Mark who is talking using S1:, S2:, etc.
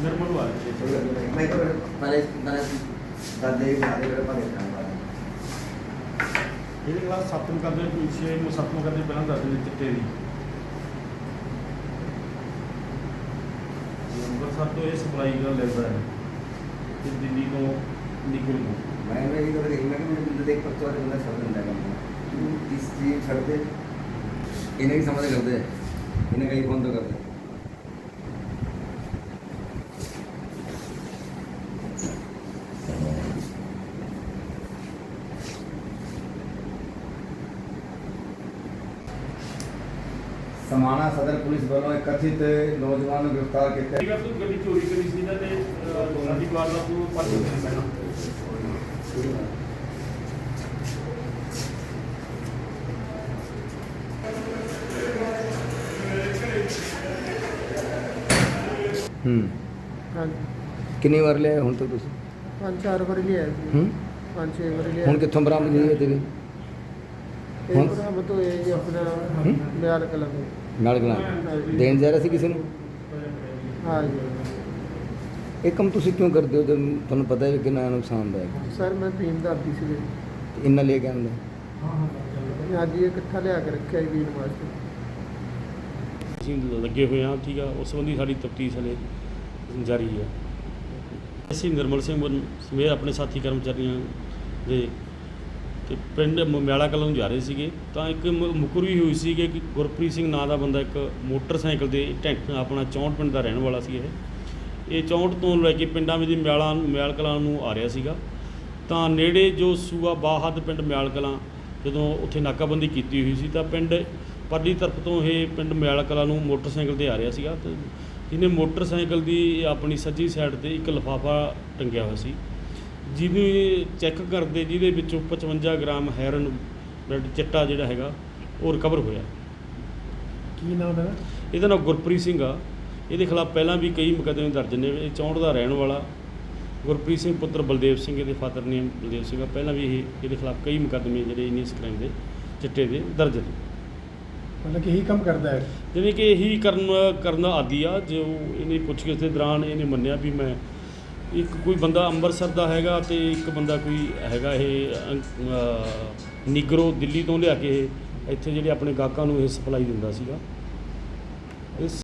S1: ਨਿਰਮਲ ਵਾਲੇ
S2: ਮੈਂ ਤਾਂ ਪਹਿਲੇ ਮੈਂ ਦਾਦੇ ਬਾਰੇ ਬਾਰੇ ਪਤਾ ਕਰਨਾ
S1: ਇਹਦੇ ਕਲਾਸ 7 ਕਰਦੇ ਪਿੱਛੇ ਨੂੰ 7 ਕਰਦੇ ਪਹਿਲਾਂ ਦੱਸਦੇ ਨੇ ਚਿੱਟੇ ਦੀ ਨੰਬਰ 7 ਤੋਂ ਇਹ ਸਪਲਾਈ ਦਾ ਲੈਂਦਾ ਹੈ ਤੇ ਦਿੱਲੀ ਤੋਂ ਨਿਕਲ ਨੂੰ
S2: ਮੈਂ ਇਹ ਗੱਲ ਕਹੀ ਮੈਂ ਕਿ ਮੈਨੂੰ ਦੇਖ ਪਰਤੋਂ ਵਾਲੇ ਬੰਦਾ ਛੱਡ ਦਿੰਦਾ ਕੰਮ ਇਸ ਚੀਜ਼ ਸਮਾਣਾ ਸਦਰ ਪੁਲਿਸ ਵੱਲੋਂ ਇੱਕ ਕਥਿਤ ਨੌਜਵਾਨ ਨੂੰ ਗ੍ਰਿਫਤਾਰ ਕੀਤਾ।
S1: ਠੀਕ ਗੱਡੀ ਚੋਰੀ ਕਰੀ ਸੀ ਨਾ ਤੇ ਸਾਡੀ ਵਾਰ ਦਾ ਤੂੰ ਪਰਚ ਨਹੀਂ
S2: ਹੂੰ।
S3: ਹਾਂਜੀ।
S2: ਕਿੰਨੀ ਵਾਰ ਲਿਆ ਹੁਣ ਤੱਕ ਤੁਸੀਂ?
S3: ਪੰਜ ਚਾਰ ਵਾਰੀ ਲਿਆ ਸੀ
S2: ਹੂੰ।
S3: ਪੰਜ ਛੇ ਵਾਰੀ ਲਿਆ
S2: ਹੁਣ ਕਿੱਥੋਂ ਬਰਾਮਦ ਹੋਈ ਹੈ ਤੇਰੀ?
S3: ਇਹ
S2: ਹੁਣ?
S3: ਬਰਾਮਦ ਹੋਏ ਜੀ ਆਪਣਾ
S2: ਹੂੰ?
S3: ਮਿਆਲ ਕਲਾਂ ਦੇ
S2: ਨਾਲ ਗਲਾ ਦੇਣ ਜਾ ਰਿਹਾ ਸੀ ਕਿਸੇ ਨੂੰ?
S3: ਹਾਂ ਜੀ
S2: ਇਹ ਕੰਮ ਤੁਸੀਂ ਕਿਉਂ ਕਰਦੇ ਹੋ? ਜਦ ਤੁਹਾਨੂੰ ਪਤਾ ਹੈ ਕਿ ਕਿੰਨਾ ਨੁਕਸਾਨਦਾਇਕ
S3: ਸਰ ਮੈਂ ਪੀਣ ਦਾ ਆਦੀ ਸੀ
S2: ਤੇ ਇੰਨਾ ਲੈ ਕੇ ਆਉਂਦਾ
S3: ਅੱਜ ਇਹ ਇਕੱਠਾ ਲਿਆ ਕੇ ਰੱਖਿਆ ਜੀ ਪੀਣ ਵਾਸਤੇ।
S1: ਅਸੀਂ ਲੱਗੇ ਹੋਏ ਹਾਂ, ਠੀਕ ਆ, ਉਸ ਸੰਬੰਧੀ ਸਾਡੀ ਤਫਤੀਸ਼ ਹਲੇ ਜਾਰੀ ਹੈ। ਅਸੀਂ ਨਿਰਮਲ ਸਿੰਘ ਵੱਲ ਸਮੇਤ ਆਪਣੇ ਸਾਥੀ ਕਰਮਚਾਰੀਆਂ ਦੇ ਤੇ ਪਿੰਡ ਮਿਆਲਾ ਕਲਾਂ ਨੂੰ ਜਾ ਰਹੇ ਸੀਗੇ। ਤਾਂ ਇੱਕ ਮ- ਮੁਕਰੀ ਹੋਈ ਸੀਗੀ ਕਿ ਗੁਰਪ੍ਰੀਤ ਸਿੰਘ ਨਾਂ ਦਾ ਬੰਦਾ ਇੱਕ ਮੋਟਰਸਾਈਕਲ ਦੇ ਟੈਂਕ ਆਪਣਾ ਚੌਂਟ ਪਿੰਡ ਦਾ ਰਹਿਣ ਵਾਲਾ ਸੀ ਇਹ। ਇਹ ਚੌਂਟ ਤੋਂ ਲੈ ਕੇ ਪਿੰਡਾਂ ਵਿੱਚ ਮਿਆਲਾ ਮਿਆਲ ਕਲਾਂ ਨੂੰ ਆ ਰਿਹਾ ਸੀਗਾ। ਤਾਂ ਨੇੜੇ ਜੋ ਸੂਆ ਬਾਹਦ ਪਿੰਡ ਮਿਆਲ ਕਲਾਂ, ਜਦੋਂ ਉੱਥੇ ਨਾਕਾਬੰਦੀ ਕੀਤੀ ਹੋਈ ਸੀ, ਤਾਂ ਪਿੰਡ ਪਰਲੀ ਤਰਫ ਤੋਂ ਇਹ ਪਿੰਡ ਮਿਆਲ ਕਲਾਂ ਨੂੰ ਮੋਟਰਸਾਈਕਲ ਤੇ ਆ ਰਿਹਾ ਸੀਗਾ ਤੇ ਇਹਨੇ ਮੋਟਰਸਾਈਕਲ ਦੀ ਆਪਣੀ ਸੱਜੀ ਸਾਈਡ ਤੇ ਇੱਕ ਲਿਫਾਫਾ ਟੰਗਿਆ ਹੋਇਆ ਸੀ। ਜਿਹਨੂੰ ਚੈੱਕ ਕਰਦੇ ਜਿਹਦੇ ਵਿੱਚੋਂ 55 ਗ੍ਰਾਮ ਹੈਰਨ ਬਲੱਡ ਚਿੱਟਾ ਜਿਹੜਾ ਹੈਗਾ ਉਹ ਰਿਕਵਰ ਹੋਇਆ।
S3: ਕੀ ਨਾਮ ਹੈ
S1: ਇਹਦਾ? ਨਾਮ ਗੁਰਪ੍ਰੀਤ ਸਿੰਘ ਆ। ਇਹਦੇ ਖਿਲਾਫ ਪਹਿਲਾਂ ਵੀ ਕਈ ਮੁਕੱਦਮੇ ਦਰਜ ਨੇ। ਇਹ ਚੌਂਟ ਦਾ ਰਹਿਣ ਵਾਲਾ ਗੁਰਪ੍ਰੀਤ ਸਿੰਘ ਪੁੱਤਰ ਬਲਦੇਵ ਸਿੰਘ ਇਹਦੇ ਫਾਦਰ ਨੇਮ ਬਲਦੇਵ ਸਿੰਘ ਆ। ਪਹਿਲਾਂ ਵੀ ਇਹ ਇਹਦੇ ਖਿਲਾਫ ਕਈ ਮੁਕੱਦਮੇ ਜਿਹੜੇ ਇਨੀ ਕ੍ਰਾਈਮ ਦੇ ਚਿੱਟੇ ਦੇ ਦਰਜ ਨੇ।
S3: ਮਤਲਬ ਕਿ ਇਹੀ ਕੰਮ ਕਰਦਾ ਹੈ।
S1: ਜਿਵੇਂ ਕਿ ਇਹੀ ਕਰਨ ਕਰਨ ਆਦੀ ਆ, ਜੋ ਇਹਨੇ ਪੁੱਛਗਿੱਛ ਦੇ ਦੌਰਾਨ ਇਹਨੇ ਮੰਨਿਆ ਵੀ ਮੈਂ ਇੱਕ ਕੋਈ ਬੰਦਾ ਅੰਮ੍ਰਿਤਸਰ ਦਾ ਹੈਗਾ ਤੇ ਇੱਕ ਬੰਦਾ ਕੋਈ ਹੈਗਾ ਇਹ ਅੰ- ਅਹ ਦਿੱਲੀ ਤੋਂ ਲਿਆ ਕੇ ਇਹ, ਇੱਥੇ ਜਿਹੜੇ ਆਪਣੇ ਗਾਹਕਾਂ ਨੂੰ ਇਹ ਸਪਲਾਈ ਦਿੰਦਾ ਸੀਗਾ। ਇਸ